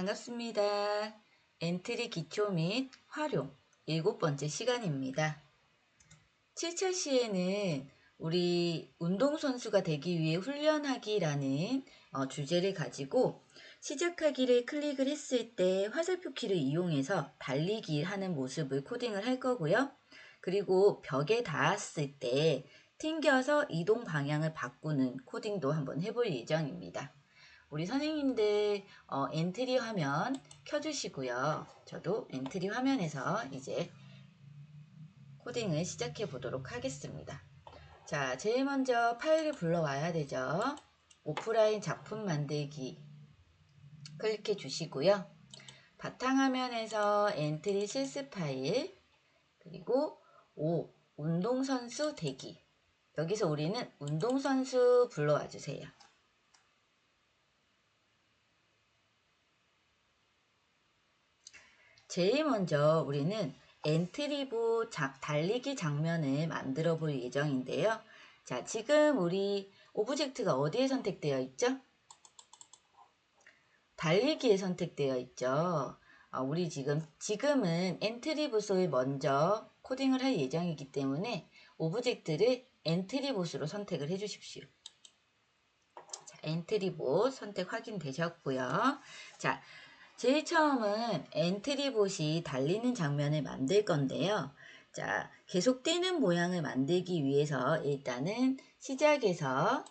반갑습니다. 엔트리 기초 및 활용 일곱 번째 시간입니다. 7차 시에는 우리 운동선수가 되기 위해 훈련하기라는 어, 주제를 가지고 시작하기를 클릭을 했을 때 화살표 키를 이용해서 달리기 하는 모습을 코딩을 할 거고요. 그리고 벽에 닿았을 때 튕겨서 이동 방향을 바꾸는 코딩도 한번 해볼 예정입니다. 우리 선생님들 어, 엔트리 화면 켜주시고요. 저도 엔트리 화면에서 이제 코딩을 시작해 보도록 하겠습니다. 자, 제일 먼저 파일을 불러와야 되죠. 오프라인 작품 만들기 클릭해 주시고요. 바탕화면에서 엔트리 실습 파일 그리고 5 운동선수 대기 여기서 우리는 운동선수 불러와 주세요. 제일 먼저 우리는 엔트리부 자, 달리기 장면을 만들어 볼 예정인데요. 자, 지금 우리 오브젝트가 어디에 선택되어 있죠? 달리기에 선택되어 있죠. 아, 우리 지금, 지금은 엔트리 부소에 먼저 코딩을 할 예정이기 때문에 오브젝트를 엔트리 봇으로 선택을 해 주십시오. 자, 엔트리 봇 선택 확인되셨고요. 자, 제일 처음은 엔트리봇이 달리는 장면을 만들 건데요. 자, 계속 뛰는 모양을 만들기 위해서 일단은 시작에서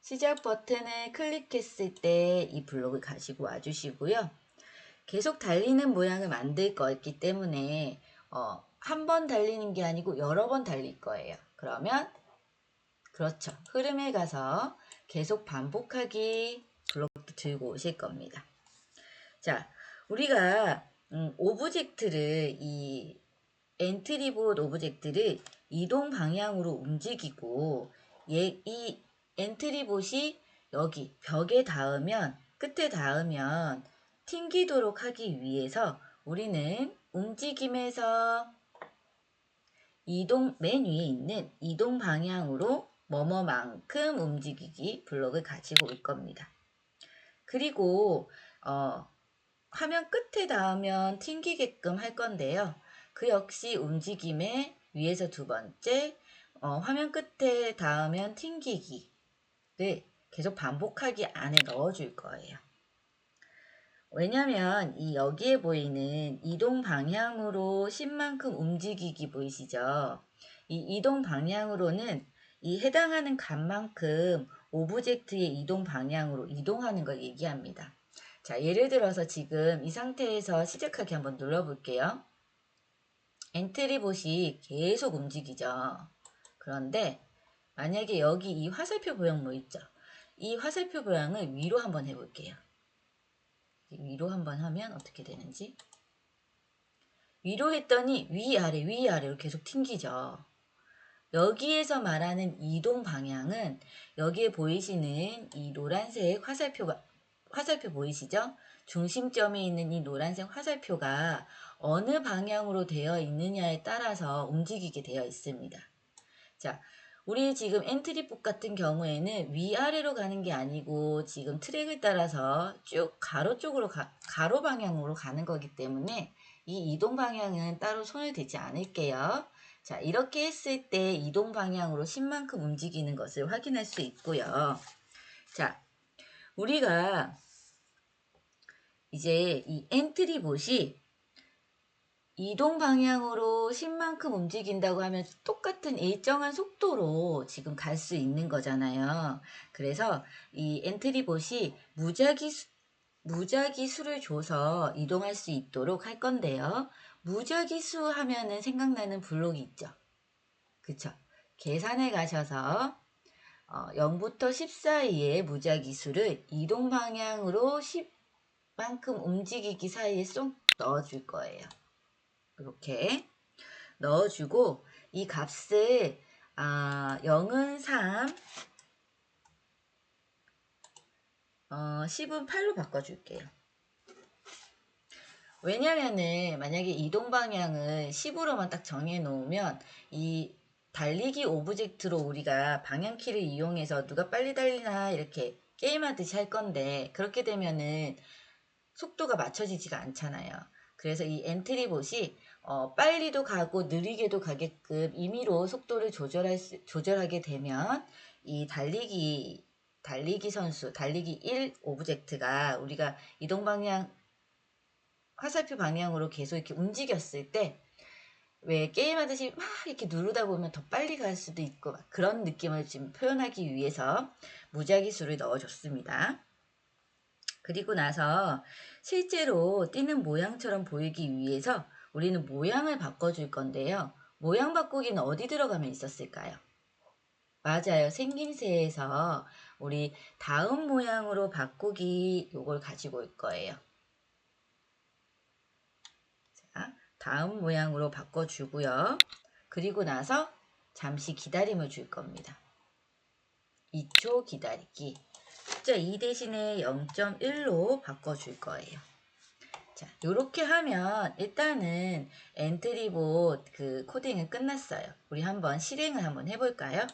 시작 버튼을 클릭했을 때 이 블록을 가지고 와주시고요. 계속 달리는 모양을 만들 거기 때문에 어, 한 번 달리는 게 아니고 여러 번 달릴 거예요. 그러면 그렇죠. 흐름에 가서 계속 반복하기 들고 오실 겁니다. 자, 우리가 음, 오브젝트를 이 엔트리봇 오브젝트를 이동 방향으로 움직이고 얘, 이 엔트리봇이 여기 벽에 닿으면 끝에 닿으면 튕기도록 하기 위해서 우리는 움직임에서 이동 맨 위에 있는 이동 방향으로 뭐뭐만큼 움직이기 블록을 가지고 올 겁니다. 그리고 어, 화면 끝에 닿으면 튕기게끔 할 건데요. 그 역시 움직임의 위에서 두 번째 어, 화면 끝에 닿으면 튕기기를 계속 반복하기 안에 넣어줄 거예요. 왜냐면 이 여기에 보이는 이동 방향으로 10만큼 움직이기 보이시죠? 이 이동 방향으로는 이 해당하는 값만큼 오브젝트의 이동 방향으로 이동하는 걸 얘기합니다. 자, 예를 들어서 지금 이 상태에서 시작하기 한번 눌러볼게요. 엔트리봇이 계속 움직이죠. 그런데 만약에 여기 이 화살표 모양 뭐 있죠? 이 화살표 모양을 위로 한번 해볼게요. 위로 한번 하면 어떻게 되는지 위로 했더니 위아래 위아래로 계속 튕기죠. 여기에서 말하는 이동 방향은 여기에 보이시는 이 노란색 화살표가 화살표 보이시죠? 중심점에 있는 이 노란색 화살표가 어느 방향으로 되어 있느냐에 따라서 움직이게 되어 있습니다. 자, 우리 지금 엔트리북 같은 경우에는 위아래로 가는 게 아니고 지금 트랙을 따라서 쭉 가로 쪽으로 가, 가로 방향으로 가는 거기 때문에 이 이동 방향은 따로 손을 대지 않을게요. 자, 이렇게 했을 때 이동 방향으로 10만큼 움직이는 것을 확인할 수 있고요. 자, 우리가 이제 이 엔트리봇이 이동 방향으로 10만큼 움직인다고 하면 똑같은 일정한 속도로 지금 갈 수 있는 거잖아요. 그래서 이 엔트리봇이 무작위 수, 무작위 수를 줘서 이동할 수 있도록 할 건데요. 무작위 수 하면은 생각나는 블록이 있죠. 그쵸? 계산에 가셔서 어, 0부터 10 사이의 무작위 수를 이동 방향으로 10만큼 움직이기 사이에 쏙 넣어줄 거예요. 이렇게 넣어주고 이 값을 아, 0은 3, 어, 10은 8로 바꿔줄게요. 왜냐면은 만약에 이동 방향을 10으로만 딱 정해 놓으면 이 달리기 오브젝트로 우리가 방향키를 이용해서 누가 빨리 달리나 이렇게 게임하듯이 할 건데 그렇게 되면은 속도가 맞춰지지가 않잖아요. 그래서 이 엔트리봇이 어, 빨리도 가고 느리게도 가게끔 임의로 속도를 조절할 수, 조절하게 되면 이 달리기 달리기 선수 달리기 1 오브젝트가 우리가 이동 방향 화살표 방향으로 계속 이렇게 움직였을 때 왜 게임하듯이 막 이렇게 누르다 보면 더 빨리 갈 수도 있고 막 그런 느낌을 지금 표현하기 위해서 무작위 수를 넣어줬습니다. 그리고 나서 실제로 뛰는 모양처럼 보이기 위해서 우리는 모양을 바꿔줄 건데요. 모양 바꾸기는 어디 들어가면 있었을까요? 맞아요. 생김새에서 우리 다음 모양으로 바꾸기 요걸 가지고 올 거예요. 자, 다음 모양으로 바꿔주고요. 그리고 나서 잠시 기다림을 줄 겁니다. 2초 기다리기. 숫자 2 대신에 0.1로 바꿔줄 거예요. 자, 이렇게 하면 일단은 엔트리봇 그 코딩은 끝났어요. 우리 한번 실행을 한번 해볼까요?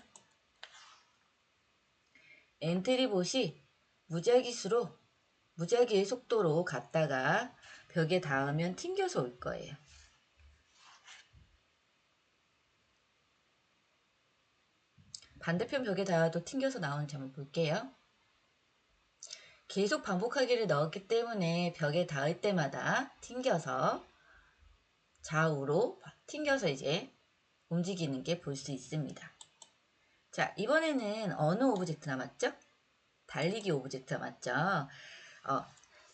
엔트리봇이 무작위수로 무작위의 속도로 갔다가 벽에 닿으면 튕겨서 올 거예요. 반대편 벽에 닿아도 튕겨서 나오는지 한번 볼게요. 계속 반복하기를 넣었기 때문에 벽에 닿을 때마다 튕겨서 좌우로 튕겨서 이제 움직이는 게 볼 수 있습니다. 자, 이번에는 어느 오브젝트 남았죠? 달리기 오브젝트 남았죠? 어,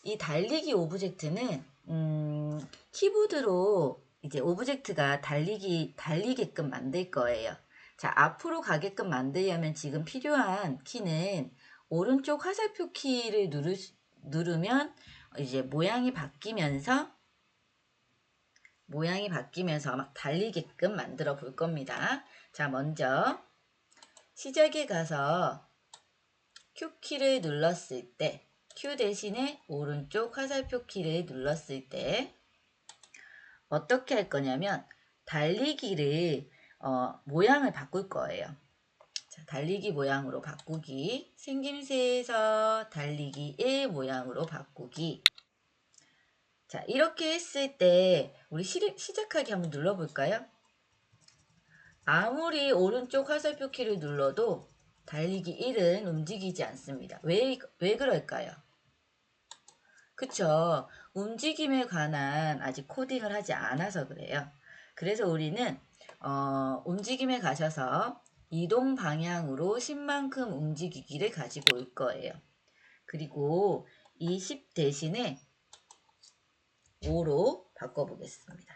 이 달리기 오브젝트는 음, 키보드로 이제 오브젝트가 달리기 달리게끔 만들 거예요. 자, 앞으로 가게끔 만들려면 지금 필요한 키는 오른쪽 화살표 키를 누르, 누르면 이제 모양이 바뀌면서 모양이 바뀌면서 막 달리게끔 만들어 볼 겁니다. 자, 먼저 시작에 가서 Q키를 눌렀을 때 Q 대신에 오른쪽 화살표 키를 눌렀을 때 어떻게 할 거냐면 달리기를 어, 모양을 바꿀 거예요. 자, 달리기 모양으로 바꾸기 생김새에서 달리기 1 모양으로 바꾸기 자 이렇게 했을 때 우리 시, 시작하기 한번 눌러볼까요? 아무리 오른쪽 화살표 키를 눌러도 달리기 1은 움직이지 않습니다. 왜, 왜 그럴까요? 그쵸. 움직임에 관한 아직 코딩을 하지 않아서 그래요. 그래서 우리는 어, 움직임에 가셔서 이동 방향으로 10만큼 움직이기를 가지고 올 거예요. 그리고 이 10 대신에 5로 바꿔보겠습니다.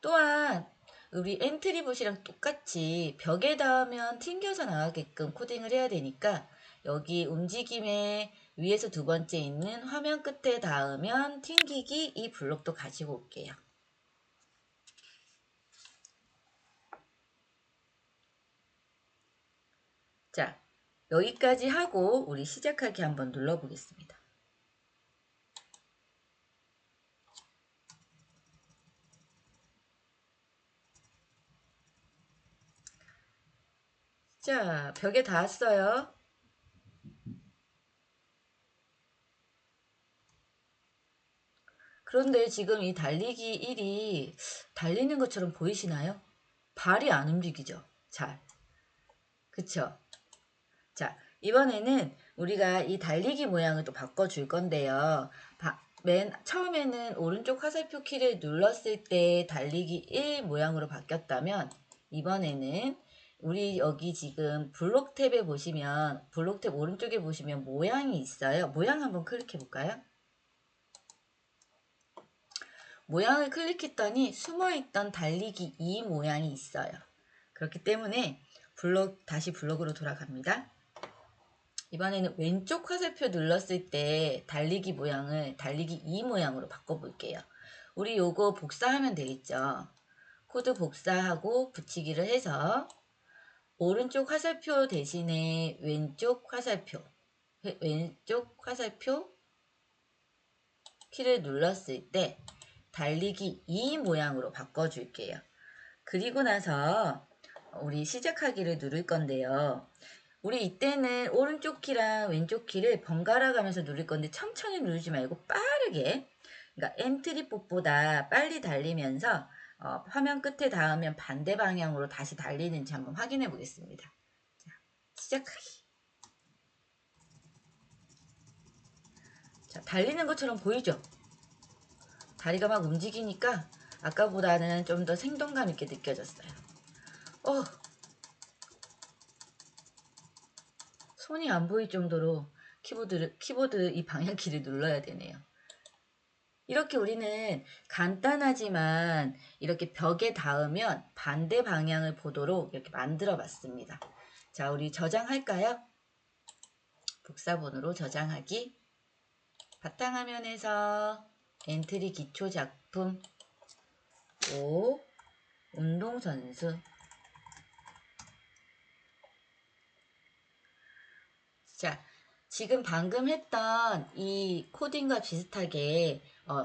또한 우리 엔트리봇이랑 똑같이 벽에 닿으면 튕겨서 나가게끔 코딩을 해야 되니까 여기 움직임에 위에서 두 번째 있는 화면 끝에 닿으면 튕기기 이 블록도 가지고 올게요. 자, 여기까지 하고 우리 시작하기 한번 눌러보겠습니다. 자, 벽에 닿았어요. 그런데 지금 이 달리기 1이 달리는 것처럼 보이시나요? 발이 안 움직이죠. 잘. 그쵸? 자, 이번에는 우리가 이 달리기 모양을 또 바꿔줄 건데요. 바, 맨 처음에는 오른쪽 화살표 키를 눌렀을 때 달리기 1 모양으로 바뀌었다면 이번에는 우리 여기 지금 블록 탭에 보시면 블록 탭 오른쪽에 보시면 모양이 있어요. 모양 한번 클릭해 볼까요? 모양을 클릭했더니 숨어있던 달리기 2 모양이 있어요. 그렇기 때문에 블록 다시 블록으로 돌아갑니다. 이번에는 왼쪽 화살표 눌렀을 때 달리기 모양을 달리기 2 모양으로 바꿔볼게요. 우리 요거 복사하면 되겠죠. 코드 복사하고 붙이기를 해서 오른쪽 화살표 대신에 왼쪽 화살표 왼쪽 화살표 키를 눌렀을 때 달리기 2 모양으로 바꿔줄게요. 그리고 나서 우리 시작하기를 누를 건데요. 우리 이때는 오른쪽 키랑 왼쪽 키를 번갈아 가면서 누를 건데 천천히 누르지 말고 빠르게 그러니까 엔트리 뽀보다 빨리 달리면서 어, 화면 끝에 닿으면 반대 방향으로 다시 달리는지 한번 확인해 보겠습니다. 자, 시작하기. 자, 달리는 것처럼 보이죠? 다리가 막 움직이니까 아까보다는 좀 더 생동감 있게 느껴졌어요. 어, 손이 안 보일 정도로 키보드를, 키보드 이 방향키를 눌러야 되네요. 이렇게 우리는 간단하지만 이렇게 벽에 닿으면 반대 방향을 보도록 이렇게 만들어 봤습니다. 자, 우리 저장할까요? 복사본으로 저장하기. 바탕화면에서 엔트리 기초 작품 5 운동선수 자, 지금 방금 했던 이 코딩과 비슷하게 어,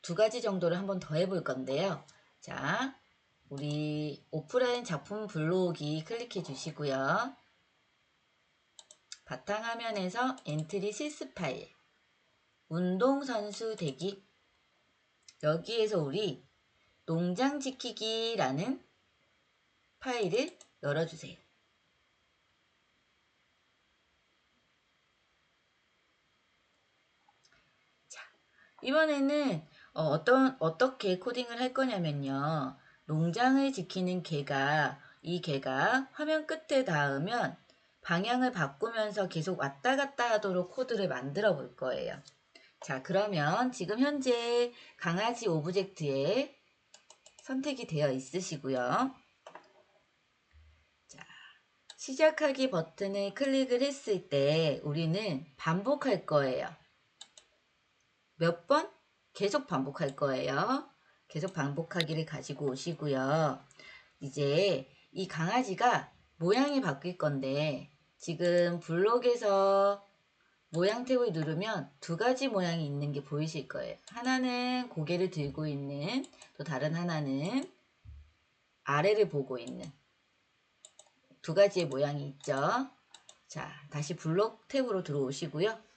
두 가지 정도를 한번 더 해볼 건데요. 자, 우리 오프라인 작품 불러오기 클릭해 주시고요. 바탕화면에서 엔트리 실습 파일 운동선수 대기 여기에서 우리 농장 지키기라는 파일을 열어주세요. 자, 이번에는 어, 떤 어떻게 코딩을 할 거냐면요. 농장을 지키는 개가 이 개가 화면 끝에 닿으면 방향을 바꾸면서 계속 왔다 갔다 하도록 코드를 만들어 볼 거예요. 자, 그러면 지금 현재 강아지 오브젝트에 선택이 되어 있으시고요. 자, 시작하기 버튼을 클릭을 했을 때 우리는 반복할 거예요. 몇 번? 계속 반복할 거예요. 계속 반복하기를 가지고 오시고요. 이제 이 강아지가 모양이 바뀔 건데 지금 블록에서 모양 탭을 누르면 두 가지 모양이 있는 게 보이실 거예요. 하나는 고개를 들고 있는 또 다른 하나는 아래를 보고 있는 두 가지의 모양이 있죠. 자, 다시 블록 탭으로 들어오시고요.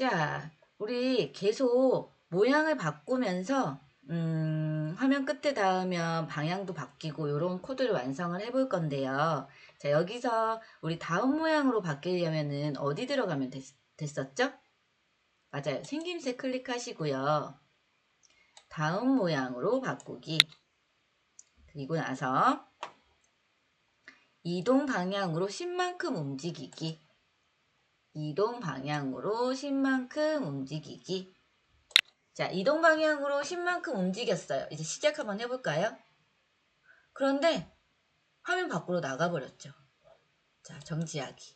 자, 우리 계속 모양을 바꾸면서 음, 화면 끝에 닿으면 방향도 바뀌고 이런 코드를 완성을 해볼 건데요. 자, 여기서 우리 다음 모양으로 바뀌려면은 어디 들어가면 됐, 됐었죠? 맞아요. 생김새 클릭하시고요. 다음 모양으로 바꾸기. 그리고 나서 이동 방향으로 10만큼 움직이기. 이동 방향으로 10만큼 움직이기. 자, 이동 방향으로 10만큼 움직였어요. 이제 시작 한번 해볼까요? 그런데 화면 밖으로 나가버렸죠. 자, 정지하기.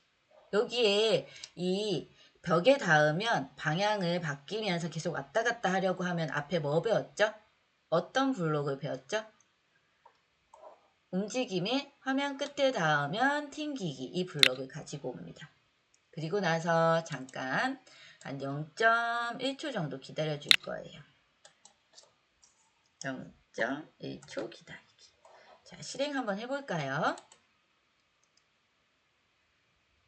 여기에 이 벽에 닿으면 방향을 바뀌면서 계속 왔다 갔다 하려고 하면 앞에 뭐 배웠죠? 어떤 블록을 배웠죠? 움직임에 화면 끝에 닿으면 튕기기 이 블록을 가지고 옵니다. 그리고 나서 잠깐 한 0.1초 정도 기다려 줄 거예요. 0.1초 기다리기. 자, 실행 한번 해볼까요?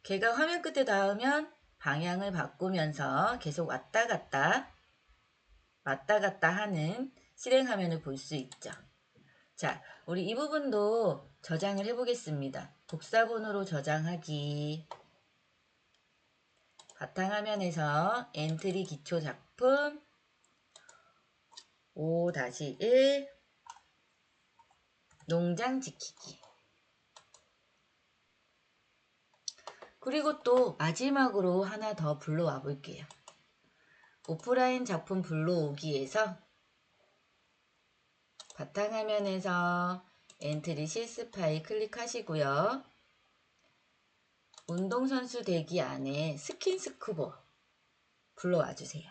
걔가 화면 끝에 닿으면 방향을 바꾸면서 계속 왔다 갔다 왔다 갔다 하는 실행 화면을 볼 수 있죠. 자, 우리 이 부분도 저장을 해보겠습니다. 복사본으로 저장하기. 바탕화면에서 엔트리 기초 작품 5-1 농장 지키기 그리고 또 마지막으로 하나 더 불러와 볼게요. 오프라인 작품 불러오기에서 바탕화면에서 엔트리 실습 파일 클릭하시고요. 운동선수 대기 안에 스킨 스쿠버 불러와 주세요.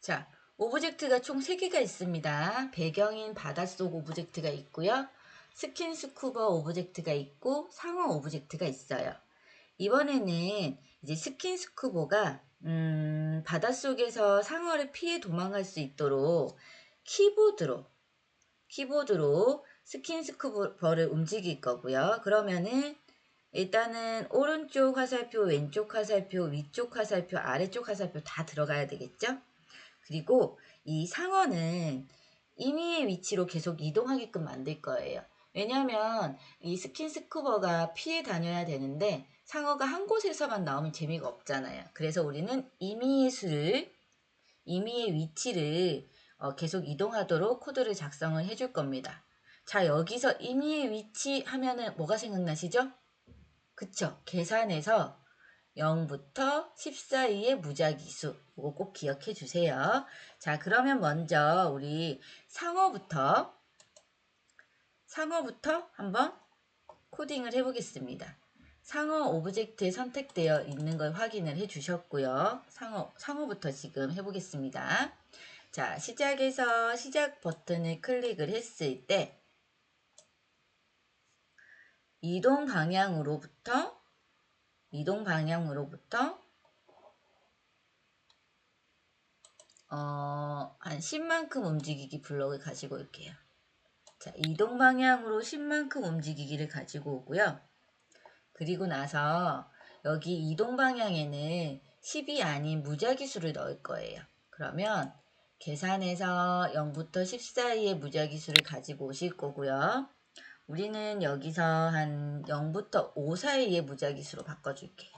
자, 오브젝트가 총 3개가 있습니다. 배경인 바닷속 오브젝트가 있고요. 스킨 스쿠버 오브젝트가 있고 상어 오브젝트가 있어요. 이번에는 이제 스킨 스쿠버가 음, 바닷속에서 상어를 피해 도망갈 수 있도록 키보드로 키보드로 스킨스쿠버를 움직일 거고요. 그러면은 일단은 오른쪽 화살표, 왼쪽 화살표, 위쪽 화살표, 아래쪽 화살표 다 들어가야 되겠죠? 그리고 이 상어는 임의의 위치로 계속 이동하게끔 만들 거예요. 왜냐하면 이 스킨스쿠버가 피해 다녀야 되는데 상어가 한 곳에서만 나오면 재미가 없잖아요. 그래서 우리는 임의의 수를, 임의의 위치를 어, 계속 이동하도록 코드를 작성을 해줄 겁니다. 자, 여기서 임의의 위치 하면은 뭐가 생각나시죠? 그쵸. 계산해서 0부터 10 사이의 무작위수. 이거 꼭 기억해 주세요. 자, 그러면 먼저 우리 상어부터, 상어부터 한번 코딩을 해보겠습니다. 상어 오브젝트에 선택되어 있는 걸 확인을 해 주셨고요. 상어, 상어부터 지금 해보겠습니다. 자, 시작에서 시작 버튼을 클릭을 했을 때, 이동 방향으로부터 이동 방향으로부터 어, 한 10만큼 움직이기 블럭을 가지고 올게요. 자, 이동 방향으로 10만큼 움직이기를 가지고 오고요. 그리고 나서 여기 이동 방향에는 10이 아닌 무작위수를 넣을 거예요. 그러면 계산해서 0부터 10 사이의 무작위수를 가지고 오실 거고요. 우리는 여기서 한 0부터 5 사이의 무작위수로 바꿔줄게요.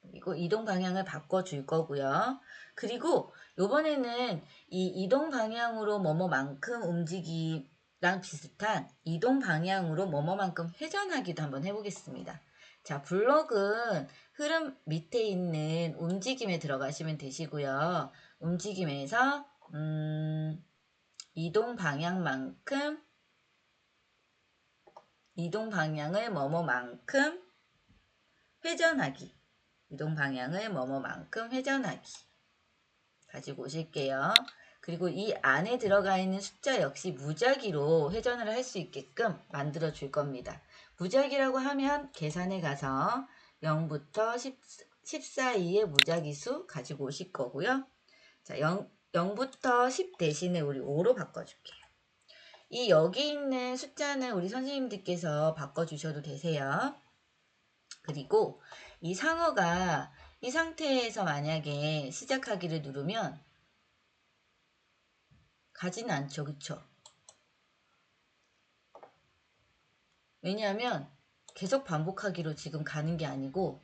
그리고 이동 방향을 바꿔줄 거고요. 그리고 요번에는 이 이동 방향으로 뭐뭐만큼 움직이랑 비슷한 이동 방향으로 뭐뭐만큼 회전하기도 한번 해보겠습니다. 자, 블록은 흐름 밑에 있는 움직임에 들어가시면 되시고요. 움직임에서 음, 이동 방향만큼 이동 방향을 뭐뭐만큼 회전하기 이동 방향을 뭐뭐만큼 회전하기 가지고 오실게요. 그리고 이 안에 들어가 있는 숫자 역시 무작위로 회전을 할 수 있게끔 만들어 줄 겁니다. 무작위라고 하면 계산에 가서 0부터 10, 10 사이의 무작위수 가지고 오실 거고요. 자, 0, 0부터 10 대신에 우리 5로 바꿔줄게요. 이 여기 있는 숫자는 우리 선생님들께서 바꿔주셔도 되세요. 그리고 이 상어가 이 상태에서 만약에 시작하기를 누르면 가지는 않죠. 그쵸? 왜냐하면 계속 반복하기로 지금 가는 게 아니고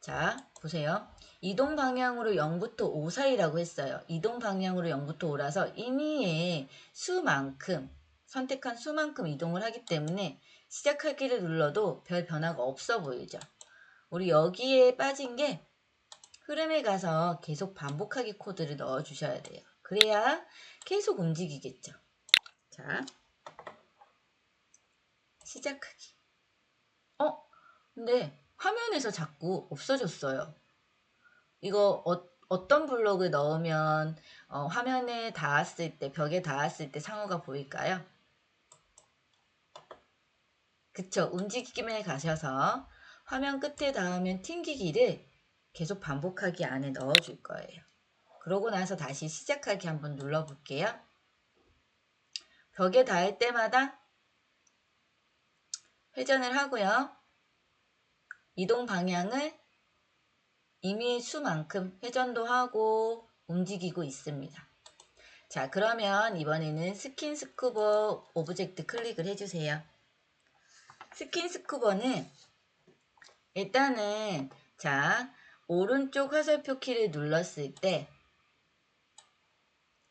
자 보세요. 이동 방향으로 0부터 5 사이라고 했어요. 이동 방향으로 0부터 5라서 임의의 수만큼 선택한 수만큼 이동을 하기 때문에 시작하기를 눌러도 별 변화가 없어 보이죠. 우리 여기에 빠진 게 흐름에 가서 계속 반복하기 코드를 넣어 주셔야 돼요. 그래야 계속 움직이겠죠. 자, 시작하기. 어? 근데 화면에서 자꾸 없어졌어요. 이거 어, 어떤 블록을 넣으면 어, 화면에 닿았을 때, 벽에 닿았을 때 상어가 보일까요? 그쵸. 움직임에 가셔서 화면 끝에 닿으면 튕기기를 계속 반복하기 안에 넣어줄 거예요. 그러고 나서 다시 시작하기 한번 눌러볼게요. 벽에 닿을 때마다 회전을 하고요. 이동 방향을 임의의 수만큼 회전도 하고 움직이고 있습니다. 자 그러면 이번에는 스킨 스쿠버 오브젝트 클릭을 해주세요. 스킨 스쿠버는 일단은 자 오른쪽 화살표 키를 눌렀을 때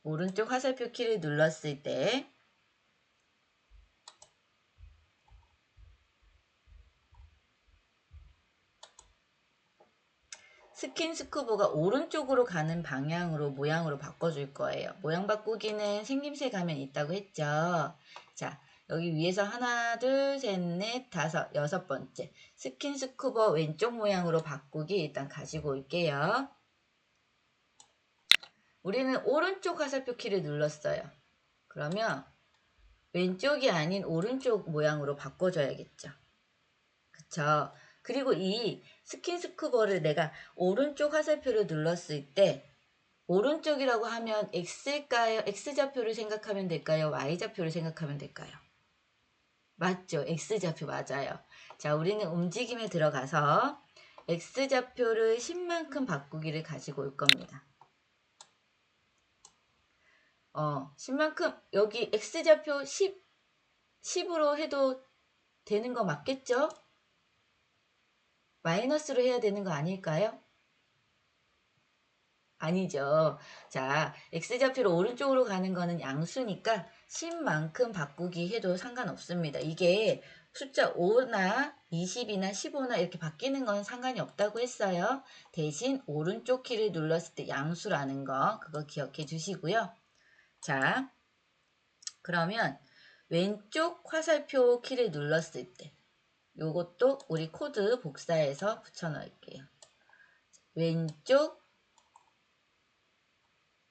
오른쪽 화살표 키를 눌렀을 때 스킨 스쿠버가 오른쪽으로 가는 방향으로 모양으로 바꿔줄 거예요. 모양 바꾸기는 생김새 가면 있다고 했죠. 자, 여기 위에서 하나, 둘, 셋, 넷, 다섯, 여섯 번째 스킨 스쿠버 왼쪽 모양으로 바꾸기 일단 가지고 올게요. 우리는 오른쪽 화살표 키를 눌렀어요. 그러면 왼쪽이 아닌 오른쪽 모양으로 바꿔줘야겠죠. 그쵸? 그리고 이 스킨스쿠버를 내가 오른쪽 화살표를 눌렀을 때 오른쪽이라고 하면 X일까요? X좌표를 생각하면 될까요? Y좌표를 생각하면 될까요? 맞죠? X좌표 맞아요. 자, 우리는 움직임에 들어가서 X좌표를 10만큼 바꾸기를 가지고 올 겁니다. 어, 10만큼 여기 X좌표 10, 10으로 해도 되는 거 맞겠죠? 마이너스로 해야 되는 거 아닐까요? 아니죠. 자, X좌표로 오른쪽으로 가는 거는 양수니까 10만큼 바꾸기 해도 상관없습니다. 이게 숫자 5나 20이나 15나 이렇게 바뀌는 건 상관이 없다고 했어요. 대신 오른쪽 키를 눌렀을 때 양수라는 거 그거 기억해 주시고요. 자, 그러면 왼쪽 화살표 키를 눌렀을 때 요것도 우리 코드 복사해서 붙여 넣을게요. 왼쪽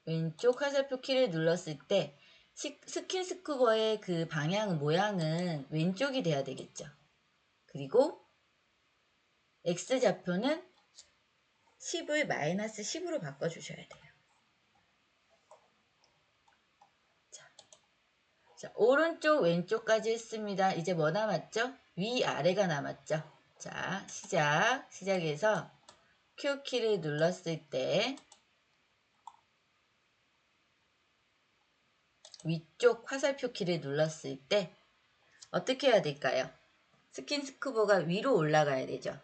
왼쪽 화살표 키를 눌렀을 때 스킨 스쿠버의 그 방향 모양은 왼쪽이 돼야 되겠죠. 그리고 X좌표는 10을 마이너스 10으로 바꿔주셔야 돼요. 자, 자, 오른쪽 왼쪽까지 했습니다. 이제 뭐 남았죠? 위아래가 남았죠. 자, 시작. 시작해서 Q키를 눌렀을 때 위쪽 화살표 키를 눌렀을 때 어떻게 해야 될까요? 스킨 스쿠버가 위로 올라가야 되죠.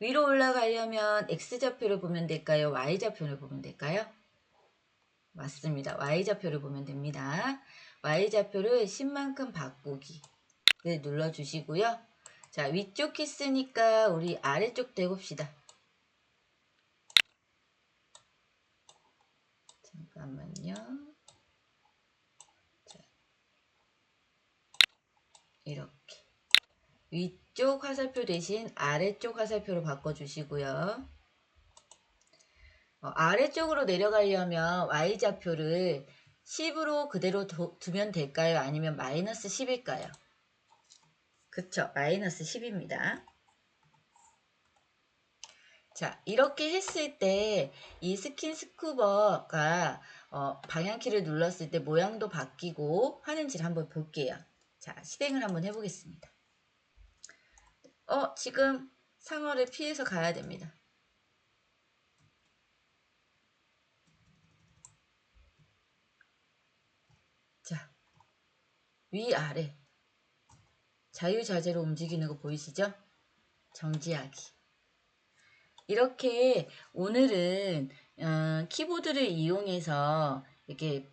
위로 올라가려면 X좌표를 보면 될까요? Y좌표를 보면 될까요? 맞습니다. Y좌표를 보면 됩니다. Y좌표를 10만큼 바꾸기를 눌러주시고요. 자, 위쪽 키 쓰니까 우리 아래쪽 대봅시다. 잠깐만요. 자, 이렇게. 위쪽 화살표 대신 아래쪽 화살표로 바꿔주시고요. 어, 아래쪽으로 내려가려면 Y좌표를 10으로 그대로 두, 두면 될까요? 아니면 마이너스 10일까요? 그쵸. 마이너스 10입니다. 자, 이렇게 했을 때 이 스킨 스쿠버가 어, 방향키를 눌렀을 때 모양도 바뀌고 하는지를 한번 볼게요. 자, 실행을 한번 해보겠습니다. 어, 지금 상어를 피해서 가야 됩니다. 자, 위아래 자유자재로 움직이는 거 보이시죠? 정지하기. 이렇게 오늘은 어, 키보드를 이용해서 이렇게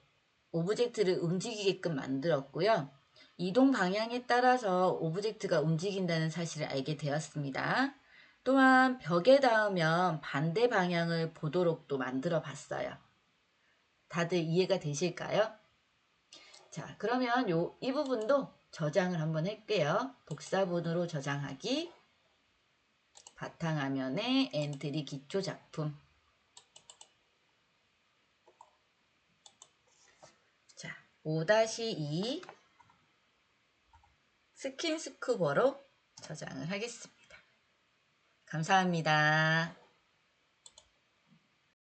오브젝트를 움직이게끔 만들었고요. 이동 방향에 따라서 오브젝트가 움직인다는 사실을 알게 되었습니다. 또한 벽에 닿으면 반대 방향을 보도록 또 만들어 봤어요. 다들 이해가 되실까요? 자, 그러면 요, 이 부분도 저장을 한번 할게요. 복사본으로 저장하기. 바탕화면에 엔트리 기초 작품. 자, 5-2 스킨 스쿠버로 저장을 하겠습니다. 감사합니다.